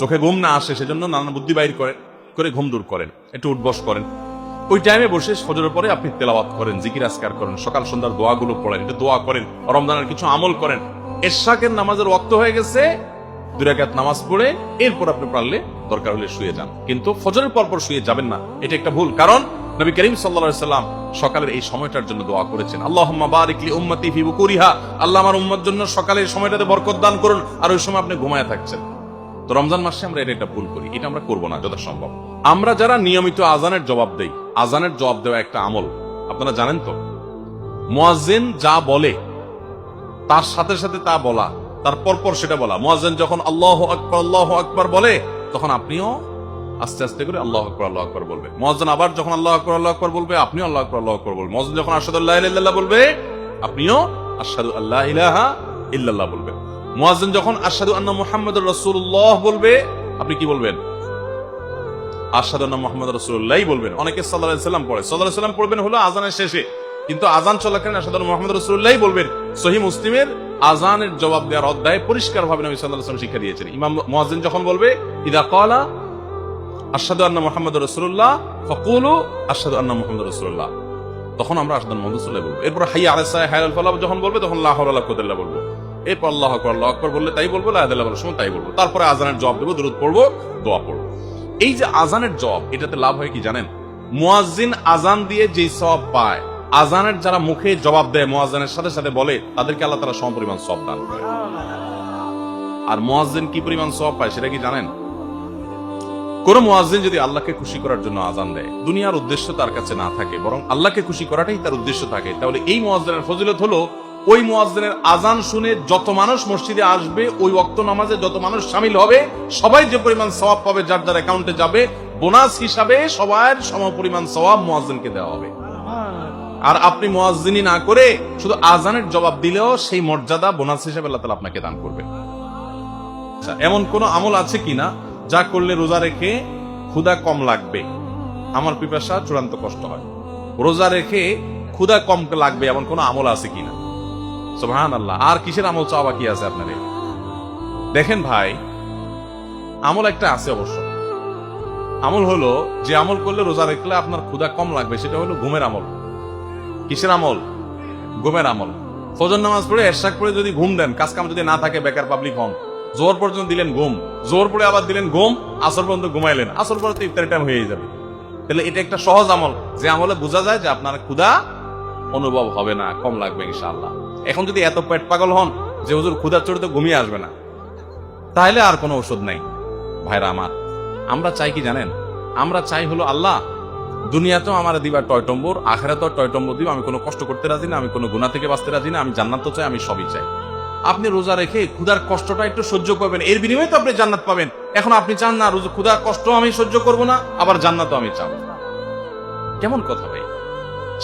চোখে ঘুম না আসে, সেজন্য নানা বুদ্ধি বাইর করে করে ঘুম দূর করেন, একটু উঠবস করেন। ওই টাইমে বসে ফজরের পরে আপনি তেলাওয়াত করেন, জিকির আসকার করেন, সকাল সন্ধ্যার দোয়াগুলো পড়েন, একটু দোয়া করেন, রমজানের কিছু আমল করেন। এরশাকের নামাজের ওয়াক্ত হয়ে গেছে, দুই রাকাত নামাজ পড়ে, এরপর আপনি পারলে দরকার হলে শুয়ে যান। কিন্তু ফজরের পর পর শুয়ে যাবেন না, এটা একটা ভুল, কারণ নবী করিম সাল্লা সাল্লাম সকালের এই সময়টার জন্য দোয়া করেছেন। আল্লাহ বারিকলি উম্মতি ফি বুকুরিহা, আল্লাহ আমার উম্মত জন্য সকালে এই সময়টাতে বরকত দান করুন, আর ওই সময় আপনি ঘুমায় থাকছেন। তো রমজান মাসে আমরা এটা ভুল করি। এটা আমরা করব না যথাসম্ভব। আমরা যারা নিয়মিত আজানের জবাব দেই, আজানের জবাব দেওয়া একটা আমল। আপনারা জানেন তো? মুয়াজ্জিন যা বলে, তার সাথে সাথে তা বলা, তার পরপর সেটা বলা। মুয়াজ্জিন যখন আল্লাহ আকবর আল্লাহ আকবর বলে, তখন আপনিও আস্তে আস্তে করে আল্লাহ আকবর আল্লাহ আকবর বলবে। মুয়াজ্জিন আবার যখন আল্লাহ আকবর আল্লাহ আকবর বলবে, আপনিও আল্লাহ আকবর আল্লাহ আকবর বলবেন। মুয়াজ্জিন যখন ইলাহা ইল্লাল্লাহ বলবে, আপনিও আশহাদু আল্লাহ ইলাহা ইল্লাল্লাহ বলবেন। মুয়াজ্জিন যখন আশহাদু আন্না মুহাম্মাদুর রাসূলুল্লাহ বলবে, আপনি কি বলবেন? আশহাদু আন্না মুহাম্মাদুর রাসূলুল্লাহই বলবেন। অনেকে সাল্লাল্লাহু আলাইহি সাল্লাম পড়ে। সাল্লাল্লাহু আলাইহি সাল্লাম পড়বেন হলো আজানের শেষে। কিন্তু আজান চলাকালীন আশহাদু আন্না রাসূলুল্লাহই বলবেন মুসলিমের আজানের জবাব দেওয়ার অধ্যায়ে পরিষ্কার ভাবে নবী সাল্লাল্লাহু আলাইহি ওয়াসাল্লাম শিক্ষা দিয়েছেন। ইমাম মুয়াজ্জিন যখন বলবে, ইদা ক্বালা আশহাদু আন্না মুহাম্মাদুর রাসূলুল্লাহ, ফাকুলু আশহাদু আন্না মুহাম্মাদুর রাসূলুল্লাহ। তখন আমরা আশহাদু আন্না রাসূলুল্লাহ বলব। এরপর হাইয়া আলাইহিস সালাহ যখন বলবে, তখন লা হাওলা ওয়ালা কুওয়াতা ইল্লা বলব। এরপর আল্লাহ আকবার আল্লাহ আকবার বললে তাই বলব ইল্লাল্লাহ সময় তাই বলব। তারপরে আজানের জবাব দেবো, দরুদ পড়ব, দোয়া পড়ব। এই যে আজানের জবাব, এটাতে লাভ হয় কি জানেন? মুয়াজ্জিন আজান দিয়ে যে সওয়াব পায়, আজানের যারা মুখে জবাব দেয়, মুয়াজ্জিনের সাথে সাথে বলে, তাদেরকে আল্লাহ তারা সমপরিমাণ সওয়াব দান করে। আর মুয়াজ্জিন কি পরিমাণ সব পায় সেটা কি জানেন? কোন মুয়াজ্জিন যদি আল্লাহকে খুশি করার জন্য আজান দেয়, দুনিয়ার উদ্দেশ্য তার কাছে না থাকে, বরং আল্লাহকে খুশি করাটাই তার উদ্দেশ্য থাকে, তাহলে এই মুয়াজ্জিনের ফজিলত হলো ওই মুয়াজ্জিনের আজান শুনে যত মানুষ মসজিদে আসবে, ওই ওয়াক্ত নামাজে যত মানুষ সামিল হবে, সবাই যে পরিমাণ সওয়াব পাবে যার যার অ্যাকাউন্টে যাবে বোনাস হিসাবে সবার সম পরিমাণ সওয়াব মুয়াজ্জিনকে দেওয়া হবে। আর আপনি মুয়াজ্জিনি না করে শুধু আজানের জবাব দিলেও সেই মর্যাদা বোনাস হিসাবে আল্লাহ তাআলা আপনাকে দান করবে। আচ্ছা এমন কোন আমল আছে কিনা যা করলে রোজা রেখে ক্ষুদা কম লাগবে? আমার পিপাসা চূড়ান্ত কষ্ট হয়। রোজা রেখে ক্ষুদা কম লাগবে এমন কোন আমল আছে কিনা? সুবহান আল্লাহ আর কিসের আমল চাওয়া বাকি আছে আপনার দেখেন ভাই, আমল একটা আছে অবশ্য। আমল হলো, যে আমল করলে রোজা রাখলে আপনার ক্ষুধা কম লাগবে, সেটা হলো ঘুমের আমল। কিসের আমল? ঘুমের আমল। ফজর নামাজ পড়ে এরশাক পড়ে যদি ঘুম দেন কাজ কাম যদি না থাকে, বেকার পাবলিক হন জোর পর্যন্ত দিলেন ঘুম জোর পড়ে আবার দিলেন ঘুম, আসর পর্যন্ত ঘুমাইলেন, আসর পর তো ইফতারি টাইম হয়ে যাবে। তাহলে এটা একটা সহজ আমল। যে আমলে বোঝা যায় যে আপনার ক্ষুধা অনুভব হবে না, কম লাগবে ইনশাআল্লাহ। এখন যদি এত পেট পাগল হন যে হুজুর ক্ষুধার চড়ে তো ঘুমিয়ে আসবে না। তাহলে আর কোনো ওষুধ নাই। ভাইরা আমার, আমরা চাই কি জানেন? আমরা চাই হলো আল্লাহ, দুনিয়াতেও আমার দিবা টয়টম্বর আখেরাতেও টয়টম্বর দিব, আমি কোনো কষ্ট করতে রাজি না, আমি কোনো গুণা থেকে বাঁচতে রাজি না, আমি জান্নাত তো চাই, আমি সবই চাই। আপনি রোজা রেখে ক্ষুধার কষ্টটা একটু সহ্য করবেন, এর বিনিময়ে তো আপনি জান্নাত পাবেন। এখন আপনি চান না, রোজা ক্ষুধার কষ্ট আমি সহ্য করব না, আবার জান্নাতও আমি চাবো। কেমন কথা ভাই?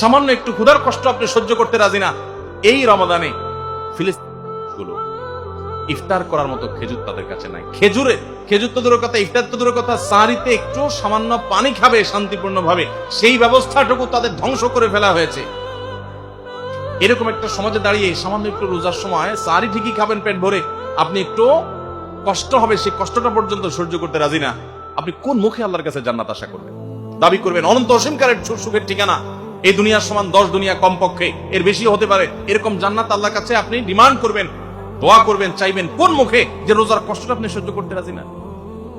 সামান্য একটু ক্ষুধার কষ্ট আপনি সহ্য করতে রাজি না এই রমাদানে ফিলিস্তিনগুলো ইফতার করার মতো খেজুর তাদের কাছে নাই। খেজুরে, খেজুর তো দূরের কথা, ইফতার তো দূরের কথা, সারিতে একটু সামান্য পানি খাবে শান্তিপূর্ণ ভাবে সেই ব্যবস্থাটুকু তাদের ধ্বংস করে ফেলা হয়েছে। এরকম একটা সমাজে দাঁড়িয়ে সামান্য একটু রোজার সময় সারি ঠিকই খাবেন পেট ভরে। আপনি একটু কষ্ট হবে, সেই কষ্টটা পর্যন্ত সহ্য করতে রাজি না। আপনি কোন মুখে আল্লাহর কাছে জান্নাত আশা করবেন? দাবি করবেন, অনন্ত অসীমকারের সুখ- সুখের ঠিকানা। এই দুনিয়ার সমান দশ দুনিয়া কমপক্ষে। এর বেশি হতে পারে। এরকম জান্নাত আল্লাহর কাছে আপনি ডিমান্ড করবেন, দোয়া করবেন, চাইবেন, কোন মুখে যে রোজার কষ্টটা আপনি সহ্য করতে রাজি না।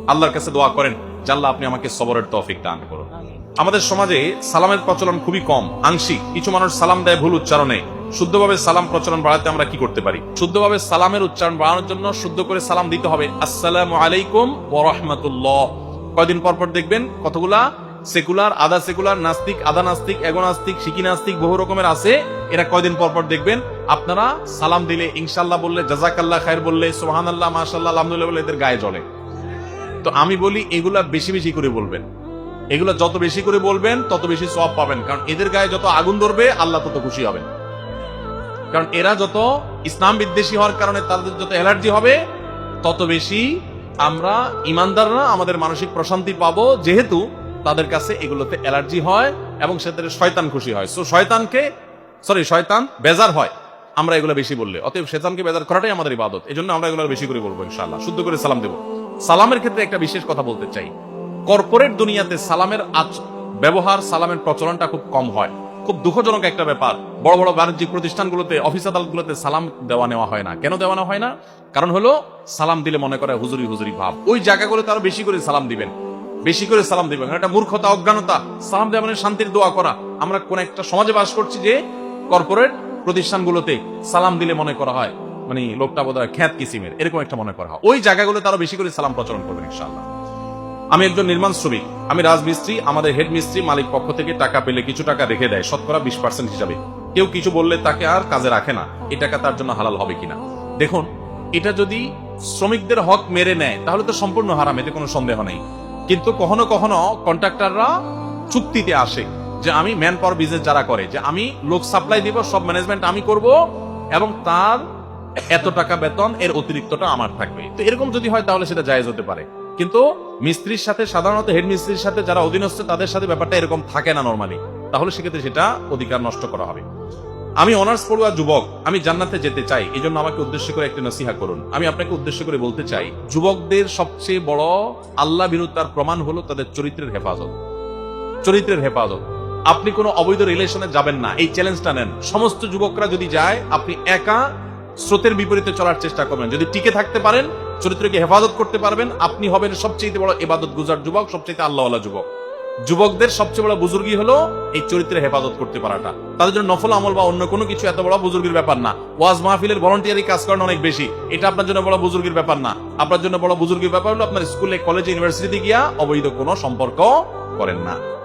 আল্লাহর কাছে দোয়া করেন জাল্লাহ আপনি আমাকে সবরের তৌফিক দান করুন। আমাদের সমাজে সালামের প্রচলন খুবই কম, আংশিক। কিছু মানুষ সালাম দেয় ভুল উচ্চারণে। শুদ্ধভাবে সালাম প্রচলন বাড়াতে আমরা কি করতে পারি? শুদ্ধভাবে সালামের উচ্চারণ বাড়ানোর জন্য শুদ্ধ করে সালাম দিতে হবে। আসসালামু আলাইকুম ওয়া রাহমাতুল্লাহ। কয়দিন পর পর দেখবেন কতগুলা সেকুলার, আধা সেকুলার, নাস্তিক, আধা নাস্তিক এগো নাস্তিক শিকি নাস্তিক বহু রকমের আছে। এরা কয়দিন পর পর দেখবেন আপনারা সালাম দিলে ইনশাল্লাহ বললে, জাজাকাল্লাহ খায়ের বললে সোহান আল্লাহ মাশাল্লাহ আলহামদুলিল্লাহ বলে এদের গায়ে জ্বলে। তো আমি বলি, এগুলা বেশি বেশি করে বলবেন। এগুলা যত বেশি করে বলবেন, তত বেশি সব পাবেন। কারণ এদের গায়ে যত আগুন ধরবে, আল্লাহ তত খুশি হবেন। কারণ এরা যত ইসলাম বিদ্বেষী হওয়ার কারণে তাদের যত অ্যালার্জি হবে, তত বেশি আমরা ইমানদাররা আমাদের মানসিক প্রশান্তি পাবো। যেহেতু তাদের কাছে এগুলোতে অ্যালার্জি হয় এবং সেদের শয়তান খুশি হয়। সো শয়তানকে সরি শয়তান বেজার হয়। আমরা এগুলো বেশি বললে। অতএব শয়তানকে বেজার করাটাই আমাদের ইবাদত। এই জন্য আমরা এগুলো বেশি করে বলব, ইনশাআল্লাহ। শুদ্ধ করে সালাম দেবো। সালামের ক্ষেত্রে একটা বিশেষ কথা বলতে চাই। কর্পোরেট দুনিয়াতে সালামের আচ ব্যবহার, সালামের প্রচলনটা খুব কম হয়। খুব দুঃখজনক একটা ব্যাপার। বড় বড় বাণিজ্যিক প্রতিষ্ঠানগুলোতে, অফিস আদালতগুলোতে সালাম দেওয়া নেওয়া হয় না। কেন দেওয়া নেওয়া হয় না? কারণ হলো, সালাম দিলে মনে করে হুজুরি হুজুরি ভাব। ওই জায়গাগুলোতে আরও বেশি করে সালাম দিবেন। বেশি করে সালাম দিবেন। এটা মূর্খতা, অজ্ঞানতা। সালাম দেওয়া মানে শান্তির দোয়া করা। আমরা কোন একটা সমাজে বাস করছি যে কর্পোরেট প্রতিষ্ঠানগুলোতে সালাম দিলে মনে করা হয় মানে লোকটা বোধ হয় খ্যাত কিসিমের, এরকম একটা মনে করা হয়। ওই জায়গাগুলোতে আরও বেশি করে সালাম প্রচলন করবেন ইনশাআল্লাহ। আমি একজন নির্মাণ শ্রমিক, আমি রাজমিস্ত্রি, আমাদের হেড মিস্ত্রি মালিক পক্ষ থেকে টাকা পেলে কিছু টাকা রেখে দেয়, শতকরা বিশ পার্সেন্ট হিসাবে। কেউ কিছু বললে তাকে আর কাজে রাখে না, এই টাকা তার জন্য হালাল হবে কিনা। দেখুন, এটা যদি শ্রমিকদের হক মেরে নেয়, তাহলে তো সম্পূর্ণ হারাম, এতে কোনো সন্দেহ নেই। কিন্তু কখনো কখনো কন্ট্রাক্টররা চুক্তিতে আসে যে আমি ম্যান পাওয়ার বিজনেস যারা করে, যে আমি লোক সাপ্লাই দিব, সব ম্যানেজমেন্ট আমি করব এবং তার এত টাকা বেতন এর অতিরিক্তটা আমার থাকবে। তো এরকম যদি হয় তাহলে সেটা জায়েজ হতে পারে। কিন্তু মিস্ত্রির সাথে, সাধারণত হেড মিস্ত্রির সাথে যারা অধীনস্থ, তাদের সাথে ব্যাপারটা এরকম থাকে না নর্মালি তাহলে সেক্ষেত্রে সেটা অধিকার নষ্ট করা হবে। আমি অনার্স পড়ুয়া যুবক, আমি জান্নাতে যেতে চাই এই জন্য আমাকে উদ্দেশ্য করে একটি নসিহা করুন। আমি আপনাকে উদ্দেশ্য করে বলতে চাই, যুবকদের সবচেয়ে বড় আল্লাহ বিরুদ্ধার প্রমাণ হলো তাদের চরিত্রের হেফাজত। চরিত্রের হেফাজত। আপনি কোনো অবৈধ রিলেশনে যাবেন না, এই চ্যালেঞ্জটা নেন। সমস্ত যুবকরা যদি যায়, আপনি একা স্রোতের বিপরীতে চলার চেষ্টা করবেন। যদি টিকে থাকতে পারেন, চরিত্রকে হেফাজত করতে পারবেন, আপনি হবেন সবচেয়ে বড় এবাদত গুজার যুবক, সবচেয়ে আল্লাহওয়ালা যুবক। যুবকদের সবচেয়ে বড় বুজুর্গি হলো এই চরিত্রে হেফাজত করতে পারাটা। তাদের জন্য নফল আমল বা অন্য কোনো কিছু এত বড় বুজুর্গির ব্যাপার না। ওয়াজ মাহফিলের ভলান্টিয়ারি কাজ করেন অনেক বেশি। এটা আপনার জন্য বড় বুজুর্গির ব্যাপার না। আপনার জন্য বড় বুজুর্গির ব্যাপার হলো আপনার স্কুলে, কলেজে, ইউনিভার্সিটিতে গিয়া অবৈধ কোনো সম্পর্ক করেন না।